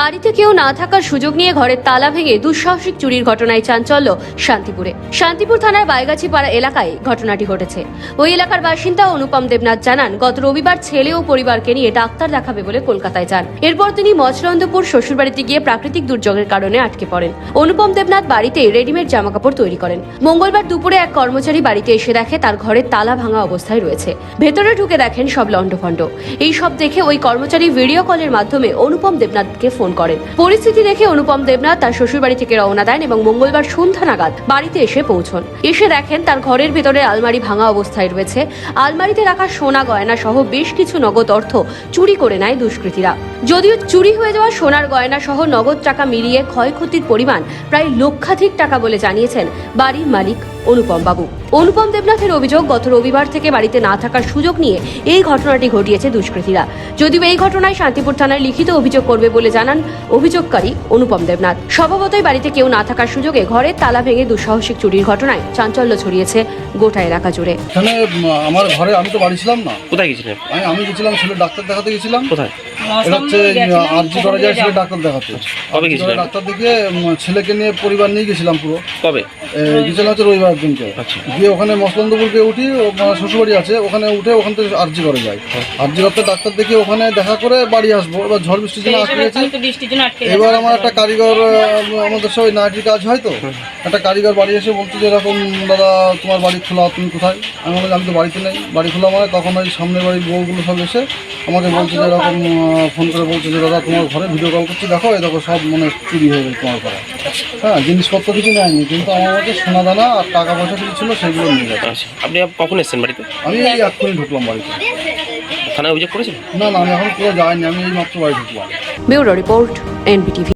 বাড়িতে কেউ না থাকার সুযোগ নিয়ে ঘরের তালা ভেঙে দুঃসাহসিক চুরির ঘটনায় চাঞ্চল্য শান্তিপুরে। শান্তিপুর থানার বাইগাছি পাড়া এলাকায় ঘটনাটি ঘটেছে। ওই এলাকার বাসিন্দা অনুপম দেবনাথ জানান, গত রবিবার ছেলে ও পরিবারকে নিয়ে ডাক্তার দেখাবে বলে কলকাতায় যান। এরপর তিনি মচরন্দপুর শ্বশুরবাড়িতে গিয়ে প্রাকৃতিক দুর্যোগের কারণে আটকে পড়েন। অনুপম দেবনাথ বাড়িতে রেডিমেড জামাকাপড় তৈরি করেন। মঙ্গলবার দুপুরে এক কর্মচারী বাড়িতে এসে দেখে তার ঘরের তালা ভাঙা অবস্থায় রয়েছে। ভেতরে ঢুকে দেখেন সব লণ্ডভণ্ড। এই সব দেখে ওই কর্মচারী ভিডিও কলের মাধ্যমে অনুপম দেবনাথকে ফোন করেন পরিস্থিতি দেখে অনুপম দেবনাথ তার শ্বশুরবাড়ি থেকে রওনা দেন এবং মঙ্গলবার সন্ধ্যা নাগাদ বাড়িতে এসে পৌঁছন। এসে দেখেন তার ঘরের ভেতরে আলমারি ভাঙা অবস্থায় রয়েছে। আলমারিতে রাখা সোনা গয়না সহ বেশ কিছু নগদ অর্থ চুরি করে নেয় দুষ্কৃতীরা। যদিও চুরি হয়ে যাওয়া সোনার গয়না সহ নগদ টাকা মিলিয়ে ক্ষয়ক্ষতির পরিমাণ প্রায় লক্ষাধিক টাকা বলে জানিয়েছেন বাড়ির মালিক অনুপম বাবু অনুপম দেবনাথের অভিযোগ গত রবিবার থেকে বাড়িতে না থাকার সুযোগ নিয়ে এই ঘটনাটি ঘটিয়েছে দুষ্কৃতীরা। যদিও এই ঘটনায় শান্তিপুর থানায় লিখিত অভিযোগ করবে বলে জানান অভিযোগকারী অনুপম দেবনাথ। স্বভাবতই বাড়িতে কেউ না থাকার সুযোগে ঘরের তালা ভেঙে দুঃসাহসিক চুরির ঘটনায় চাঞ্চল্য ছড়িয়েছে গোটা এলাকা জুড়ে। এখানে আমার ঘরে আমি তো বাড়ি ছিলাম না। কোথায় গেছিলেন? আমি আমি গেছিলাম ছেলে ডাক্তার দেখাতে গেছিলাম। কোথায়? এটা হচ্ছে আরজি করা যায় ছেলে ডাক্তার দেখাতে কবে গেছিলেন? ডাক্তার দেখে উম, ছেলেকে নিয়ে পরিবার নিয়ে গেছিলাম পুরো। কবে? এ, গেছিলাম হচ্ছে রবিবার দিনকে। আচ্ছা। গিয়ে ওখানে মসলন্দপুরকে উঠি আমার শ্বশুরবাড়ি আছে ওখানে উঠে ওখান থেকে আরজি করে যাই। আরজি করতে ডাক্তার দেখে ওখানে দেখা করে বাড়ি আসব। এবার ঝড় বৃষ্টির জন্য আটকে গেছি। বৃষ্টির জন্য আটকে এবার আমার একটা কারিগর আহ, আমাদের সবাই নাইটির কাজ হয় তো একটা কারিগর বাড়ি এসে বলছে যে এরকম দাদা তোমার বাড়ি খোলা তুমি কোথায়? আমি বললাম আমি তো বাড়িতে নেই। বাড়ি খোলা মানে? তখন ওই সামনের বাড়ির বউগুলো সব এসে আমাকে বলছে যে এরকম আহ, ফোন করে বলছে যে দাদা তোমার ঘরে ভিডিও কল করছে দেখো এই দেখো সব মানে চুরি হয়ে গেছে তোমার ঘরে। হ্যাঁ জিনিসপত্র কিছু নেয়নি কিন্তু আমার কাছে সোনা দানা আর টাকা পয়সা কিছু ছিল সেগুলো নিয়ে গেছে। আচ্ছা আপনি আপ- কখন এসেছেন বাড়িতে? আমি এই এক্ষুনি ঢুকলাম বাড়িতে। থানায় অভিযোগ করেছেন? না না আমি এখন পুরো যাইনি আমি এই মাত্র বাড়ি ঢুকলাম। Bureau report NBTV.